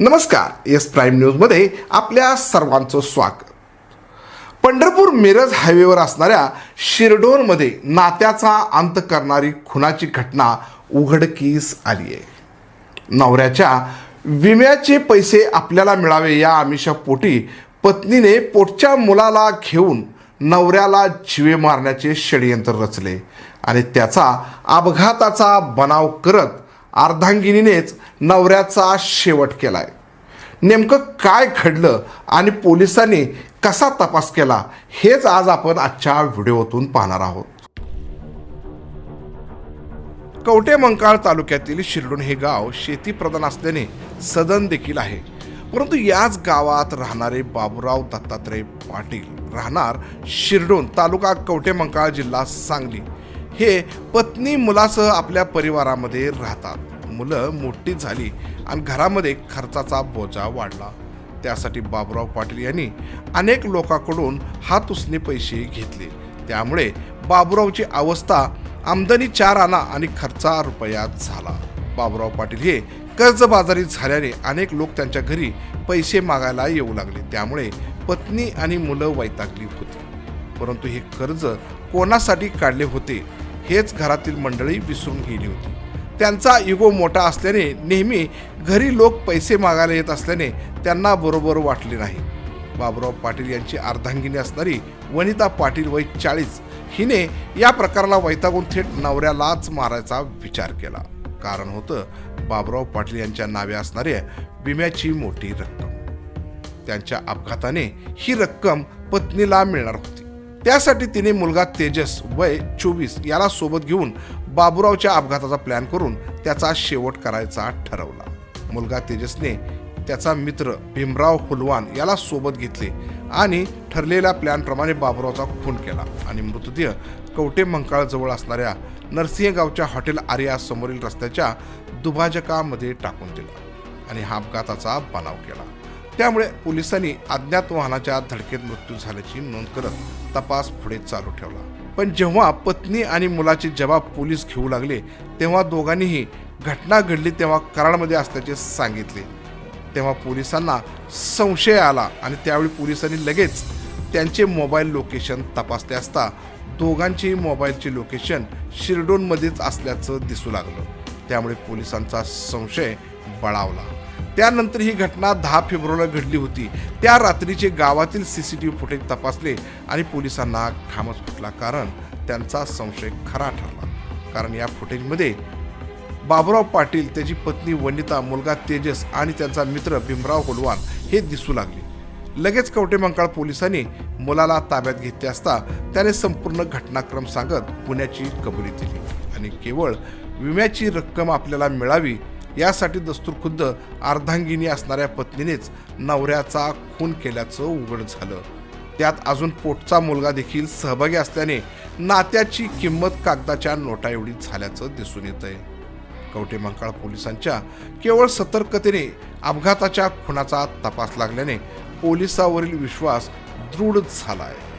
नमस्कार S prime न्यूजमध्ये आपल्या सर्वांचं स्वागत. पंढरपूर मिरज हायवेवर असणाऱ्या शिरडोनमध्ये नात्याचा अंत करणारी खुनाची घटना उघडकीस आली आहे. नवऱ्याच्या विम्याचे पैसे आपल्याला मिळावे या आमिषापोटी पत्नीने पोटच्या मुलाला घेऊन नवऱ्याला जिवे मारण्याचे षडयंत्र रचले आणि त्याचा अपघाताचा बनाव करत अर्धांगिनीनेच नवऱ्याचा शेवट केलाय. नेमकं काय घडलं आणि पोलिसांनी कसा तपास केला हेच आज आपण आजच्या व्हिडिओतून पाहणार आहोत. कवटे मंकाळ तालुक्यातील शिरडून हे गाव शेतीप्रधान असल्याने सदन देखील आहे. परंतु याच गावात राहणारे बाबूराव दत्तात्रय पाटील राहणार शिरडून तालुका कवटे मंकाळ जिल्हा सांगली. हे पत्नी मुलासह आपल्या परिवारामध्ये राहतात. मुलं मोठी झाली आणि घरामध्ये खर्चाचा बोजा वाढला. त्यासाठी बाबुराव पाटील यांनी अनेक लोकांकडून हात उसने पैसे घेतले. त्यामुळे बाबुरावची अवस्था आमदनी चार आणा आणि खर्चा रुपयात झाला. बाबुराव पाटील हे कर्जबाजारी झाल्याने अनेक लोक त्यांच्या घरी पैसे मागायला येऊ लागले. त्यामुळे पत्नी आणि मुलं वैतागली होती. परंतु हे कर्ज कोणासाठी काढले होते हेच घरातील मंडळी विसरून गेली होती. त्यांचा इगो मोठा असल्याने नेहमी घरी लोक पैसे मागायला येत असल्याने त्यांना बरोबर वाटले नाही. बाबुराव पाटील यांची अर्धांगिनी असणारी वनिता पाटील वय चाळीस हिने या प्रकाराला वैतागून थेट नवऱ्यालाच मारायचा विचार केला. कारण होतं बाबुराव पाटील यांच्या नावे असणाऱ्या विम्याची मोठी रक्कम. त्यांच्या अपघाताने ही रक्कम पत्नीला मिळणार होती. त्यासाठी तिने मुलगा तेजस वय चोवीस याला सोबत घेऊन बाबुरावच्या अपघाताचा प्लॅन करून त्याचा शेवट करायचा ठरवला. मुलगा तेजसने त्याचा मित्र भीमराव हुलवान याला सोबत घेतले आणि ठरलेल्या प्लॅनप्रमाणे बाबुरावचा खून केला आणि मृतदेह कवटे मंकाळजवळ असणाऱ्या नरसिंहगावच्या हॉटेल आर्या समोरील रस्त्याच्या दुभाजकामध्ये टाकून दिला आणि हा अपघाताचा बनाव केला. त्यामुळे पोलिसांनी अज्ञात वाहनाच्या धडकेत मृत्यू झाल्याची नोंद करत तपास पुढे चालू ठेवला. पण जेव्हा पत्नी आणि मुलाचे जबाब पोलीस घेऊ लागले तेव्हा दोघांनीही घटना घडली तेव्हा कराडमध्ये असल्याचे सांगितले. तेव्हा पोलिसांना संशय आला आणि त्यावेळी पोलिसांनी लगेच त्यांचे मोबाईल लोकेशन तपासले असता दोघांची मोबाईलचे लोकेशन शिरडोनमध्येच असल्याचं दिसू लागलं. त्यामुळे पोलिसांचा संशय बळावला. त्यानंतर ही घटना दहा फेब्रुवारीला घडली होती. त्या रात्रीचे गावातील C C T V footage तपासले आणि पोलिसांना घामच फुटला कारण त्यांचा संशय खरा ठरला. कारण या फुटेजमध्ये बाबुराव पाटील त्याची पत्नी वनिता मुलगा तेजस आणि त्यांचा मित्र भीमराव होलवान हे दिसू लागले. लगेच कवटे मंकाळ पोलिसांनी मुलाला ताब्यात घेतले असता त्याने संपूर्ण घटनाक्रम सांगत पुण्याची कबुली दिली आणि केवळ विम्याची रक्कम आपल्याला मिळावी यासाठी दस्तूर खुद्द अर्धांगिनी असणाऱ्या पत्नीनेच नवऱ्याचा खून केल्याचं उघड झालं. त्यात अजून पोटचा मुलगा देखील सहभागी असल्याने नात्याची किंमत कागदाच्या नोटा एवढी झाल्याचं दिसून येत आहे कवटे मंकाळ पोलिसांच्या केवळ सतर्कतेने अपघाताच्या खुनाचा तपास लागल्याने पोलिसावरील विश्वास दृढ झाला आहे